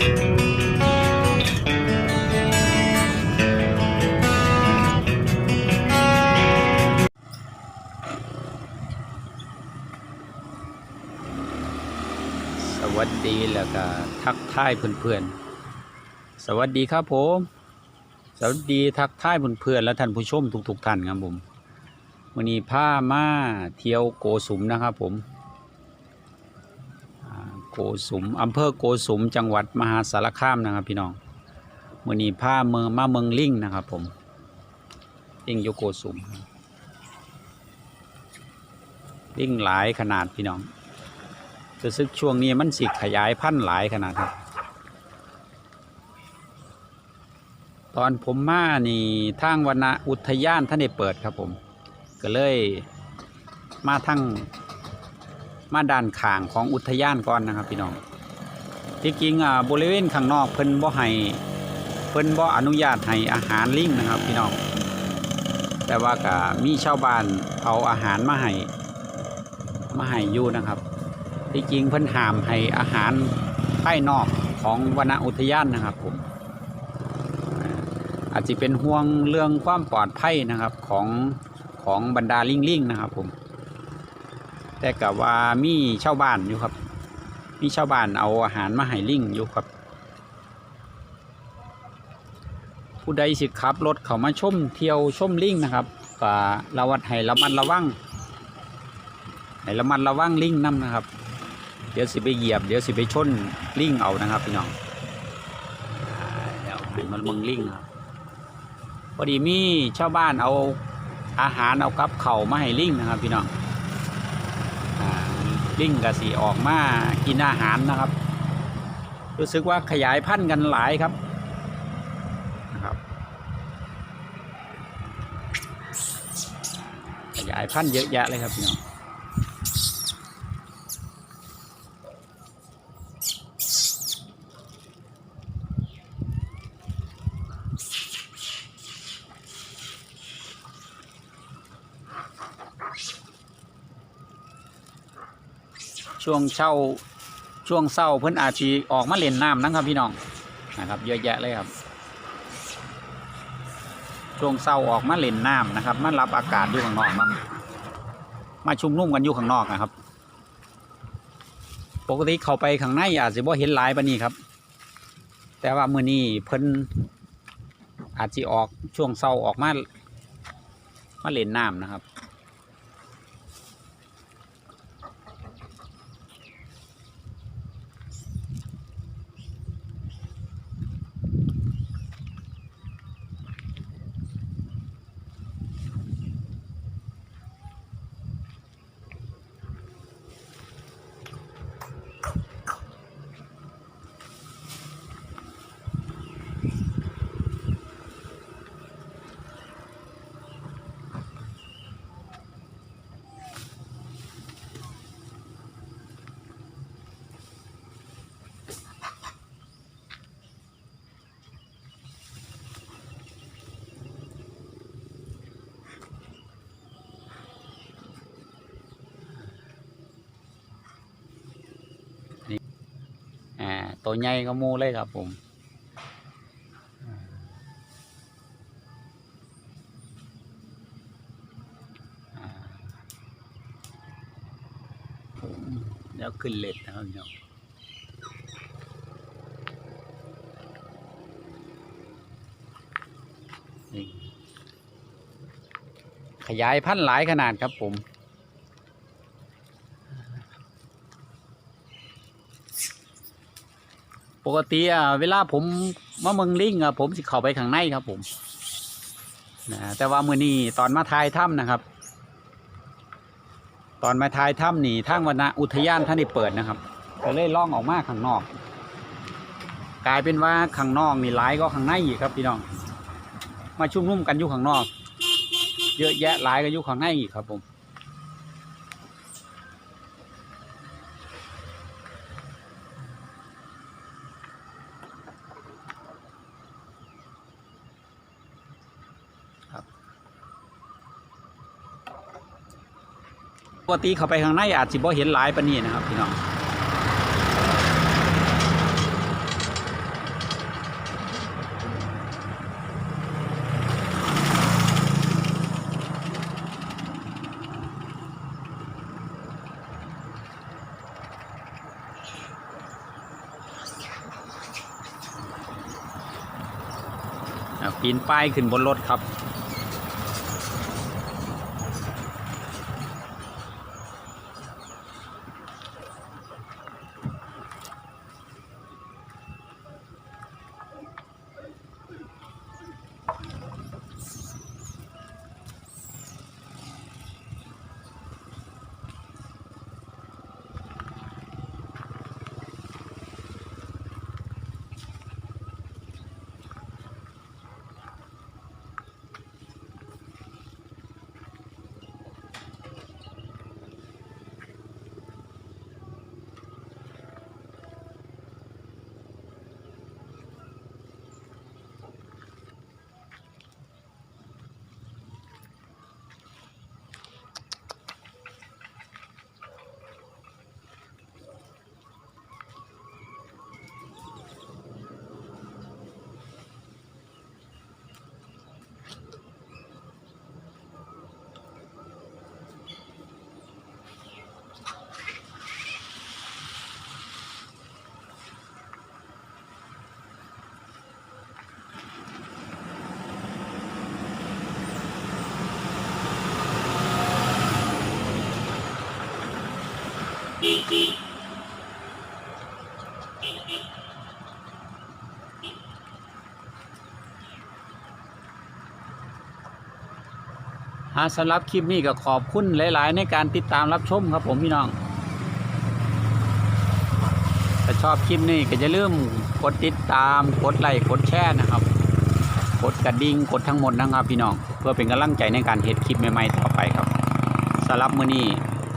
สวัสดีแล้วก็ทักทายเพื่อนๆ สวัสดีครับผม สวัสดีทักทายเพื่อนๆและท่านผู้ชมทุกๆท่านครับผมวันนี้พามาเที่ยวโกสุมนะครับผม สุมอำเภอโกสุมจังหวัดมหาสารคามนะครับพี่น้องวันนี้าเมืองมาเมืองลิงนะครับผมลิงโยโกสุมลิงหลายขนาดพี่น้องรู้สึกช่วงนี้มันสิขยายพันธุ์หลายขนาดครับตอนผมมานี่ทางวนอุทยานท่านได้เปิดครับผม ก็เลยมาทั้ง มาด้านข้างของอุทยานก่อนนะครับพี่น้องที่จริงอ่าบริเวณข้างนอกเพิ่นบ่ให้เพิ่นบ่อนุญาตให้อาหารลิงนะครับพี่น้องแต่ว่าก็มีชาวบ้านเอาอาหารมาให้มาให้อยู่นะครับ ที่จริงเพิ่นห้ามให้อาหารภายนอกของวนอุทยานนะครับผมอาจจะเป็นห่วงเรื่องความปลอดภัยนะครับของของบรรดาลิงลิงนะครับผม แต่กับว่ามีชาวบ้านอยู่ครับ มีชาวบ้านเอาอาหารมาให้ลิงอยู่ครับ ผู้ใดสิขับรถเขามาชมเที่ยวชมลิงนะครับก็ระวัดให้ระมัดระวังให้ระมัดระวังลิงนํนะครับ เดี๋ยวสิไปเหยียบ เดี๋ยวสิไปชนลิงเอานะครับพี่น้องเดี๋ยวหันมาเมืองลิงครับพอดีมีชาวบ้านเอาอาหารเอากับเข่ามาให้ลิงนะครับพี่น้อง ลิงกับสีออกมากินอาหารนะครับ รู้สึกว่าขยายพันธุ์กันหลายครับนะครับ ขยายพันธุ์เยอะแยะเลยครับพี่น้อง ช่วงเช้าช่วงเศร้าเพิ่อนอาจจะออกมาเล่นน้ำนะครับพี่น้องนะครับ เยอะแยะเลยครับ ช่วงเศร้าออกมาเล่นน้ำนะครับมารับอากาศอยู่ข้างนอกมามาชุมนุ่มกันอยู่ข้างนอกนะครับ ปกติเข้าไปข้างในอาจจะบ่เห็นหลายปานนี้ครับ แต่ว่ามื้อนี้เพิ่นอาจจะออกช่วงเศร้าออกมามาเล่นน้ำนะครับ อ่า ตัวใหญ่ก็มูเลยครับผมแล้วขึ้นเล็ดนะครับพี่น้องขยายพันธุ์หลายขนาดครับผม ปกติอะเวลาผมมาเมืองลิงอะผมสิเข้าไปข้างในครับผมนะแต่ว่ามือนี้ตอนมาทายถ้ำนะครับ ตอนมาทายถ้ำนี่ทางวนอุทยานท่านได้เปิดนะครับก็เลยล่องออกมาข้างนอก กลายเป็นว่าข้างนอกนี่หลายก็ข้างในอีกครับพี่น้อง มาชุ่มนุ่มกันอยู่ข้างนอก เยอะแยะหลายก็อยู่ข้างในอีกครับผม กติเข้าไปข้างในอาจสิบ่เห็นหลายปานนี้นะครับพี่น้องปีนป้ายขึ้นบนรถครับ ฮะสำหรับคลิปนี้ก็ขอบคุณหลาย ๆ ในการติดตามรับชมครับผมพี่น้อง ถ้าชอบคลิปนี้ก็อย่าลืมกดติดตาม กดไลค์ กดแชร์นะครับ กดกระดิ่ง กดทั้งหมดนะครับพี่น้อง เพื่อเป็นกำลังใจในการเฮ็ดคลิปใหม่ ๆ ต่อไปครับสำหรับมื้อนี้